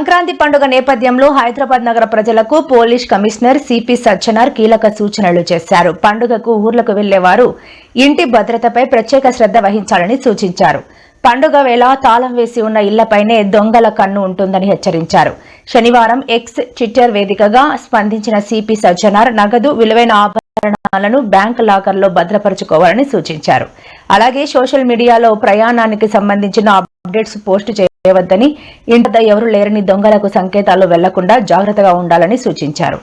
సంక్రాంతి పండుగ నేపథ్యంలో హైదరాబాద్ నగర ప్రజలకు పోలీస్ కమిషనర్ సిపి సజ్జనార్ కీలక సూచనలు చేశారు. పండుగకు ఊర్లకు వెళ్ళేవారు ఇంటి భద్రతపై ప్రత్యేక శ్రద్ధ వహించాలని సూచించారు. పండుగ వేళ తాళం వేసి ఉన్న ఇళ్ళపైనే దొంగల కన్ను ఉంటుందని హెచ్చరించారు. శనివారం ఎక్స్ ట్విట్టర్ వేదికగా స్పందించిన సిపి సజ్జనార్ నగదు విలువైన ఆభరణాలను బ్యాంక్ లాకర్లో భద్రపరుచుకోవాలని సూచించారు. అలాగే సోషల్ మీడియాలో ప్రయాణానికి సంబంధించిన అప్డేట్స్ పోస్ట్ చేయవద్దని ఇంటి ఎవరు లేరని దొంగలకు సంకేతాలు వెళ్ళకుండా జాగ్రత్తగా ఉండాలని సూచించారు.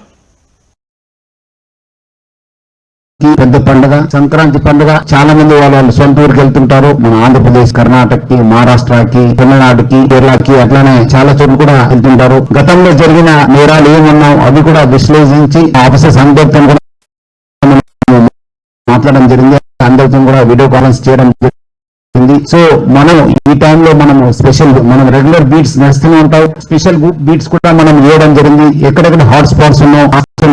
పెద్ద పండుగ సంక్రాంతి పండుగ చాలా మంది వాళ్ళు సొంత ఊరికి వెళ్తుంటారు. మన ఆంధ్రప్రదేశ్ కర్ణాటకకి మహారాష్ట్రకి తమిళనాడుకి కేరళకి అట్లానే చాలా చోట్ల కూడా వెళ్తుంటారు. గతంలో జరిగిన నేరాలు ఏమన్నాం అవి కూడా విశ్లేషించి ఆఫీసర్స్ అందరితో కూడా మాట్లాడడం జరిగింది. అందరితో కూడా వీడియో కాన్ఫరెన్స్ చేయడం సో మనం ఈ టైంలో మనం స్పెషల్ మనం రెగ్యులర్ బీట్స్ నడుస్తూనే ఉంటాయి స్పెషల్ బీట్స్ కూడా మనం వేయడం జరిగింది. ఎక్కడెక్కడ హాట్ స్పాట్స్ ఉన్నాం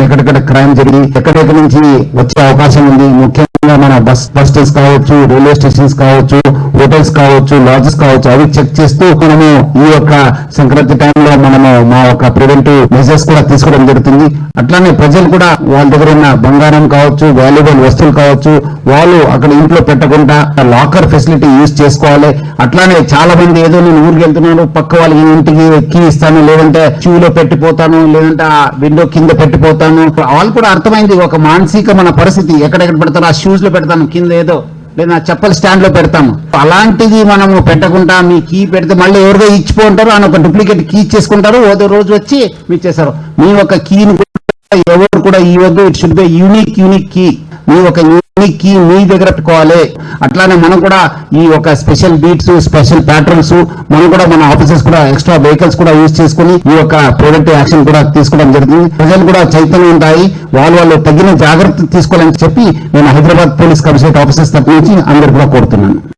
ఎక్కడెక్కడ క్రైమ్ జరిగి ఎక్కడెక్కడ నుంచి వచ్చే అవకాశం ఉంది ముఖ్యంగా మన బస్ బస్ స్టేషన్స్ కావచ్చు రైల్వే స్టేషన్స్ కావచ్చు హోటల్స్ కావచ్చు లాడ్జెస్ కావచ్చు అవి చెక్ చేస్తూ మనము ఈ యొక్క సంక్రాంతి టైంలో మనము మా యొక్క ప్రివెంటివ్ మెజర్స్ కూడా తీసుకోవడం జరుగుతుంది. అట్లానే ప్రజలు కూడా వాళ్ళ దగ్గర ఉన్న బంగారం కావచ్చు వాల్యుబుల్ వస్తువులు కావచ్చు వాళ్ళు అక్కడ ఇంట్లో పెట్టకుండా లాకర్ ఫెసిలిటీ యూజ్ చేసుకోవాలి. అట్లానే చాలా మంది ఏదో నేను ఊరికి వెళ్తున్నాను పక్క వాళ్ళకి ఇంటికి ఎక్కి ఇస్తాను లేదంటే క్యూలో పెట్టిపోతాను లేదంటే ఆ విండో కింద పెట్టిపోతాను. వాళ్ళు కూడా అర్థమైంది ఒక మానసిక మన పరిస్థితి ఎక్కడెక్కడ పెడతారు ఆ షూ షూస్లో పెడతాను కింద ఏదో లేదా చెప్పల స్టాండ్లో పెడతాము. అలాంటిది మనము పెట్టకుండా మీ కీ పెడితే మళ్ళీ ఎవరిదో ఇచ్చిపోంటారు అని ఒక డూప్లికేట్ కీ ఇచ్చేసుకుంటారు ఓదో రోజు వచ్చి మీ ఇచ్చేస్తారు మీ ఒక కీని ఎవరు కూడా ఇవ్వద్దు it should be unique unique key మీ ఒక యూనిక్ మీ దగ్గర పెట్టుకోవాలి. అట్లానే మనం కూడా ఈ యొక్క స్పెషల్ బీట్స్ స్పెషల్ ప్యాటర్న్స్ మనం కూడా మన ఆఫీసెస్ కూడా ఎక్స్ట్రా వెహికల్స్ కూడా యూజ్ చేసుకుని ఈ యొక్క ప్రోడక్ట్ యాక్షన్ కూడా తీసుకోవడం జరుగుతుంది. ప్రజలు కూడా చైతన్యం ఉంటాయి. వాళ్ళు వాళ్ళు తగిన జాగ్రత్త తీసుకోవాలని చెప్పి నేను హైదరాబాద్ పోలీస్ కమిషనరేట్ ఆఫీసెస్ తరఫు నుంచి అందరు కూడా కోరుతున్నాను.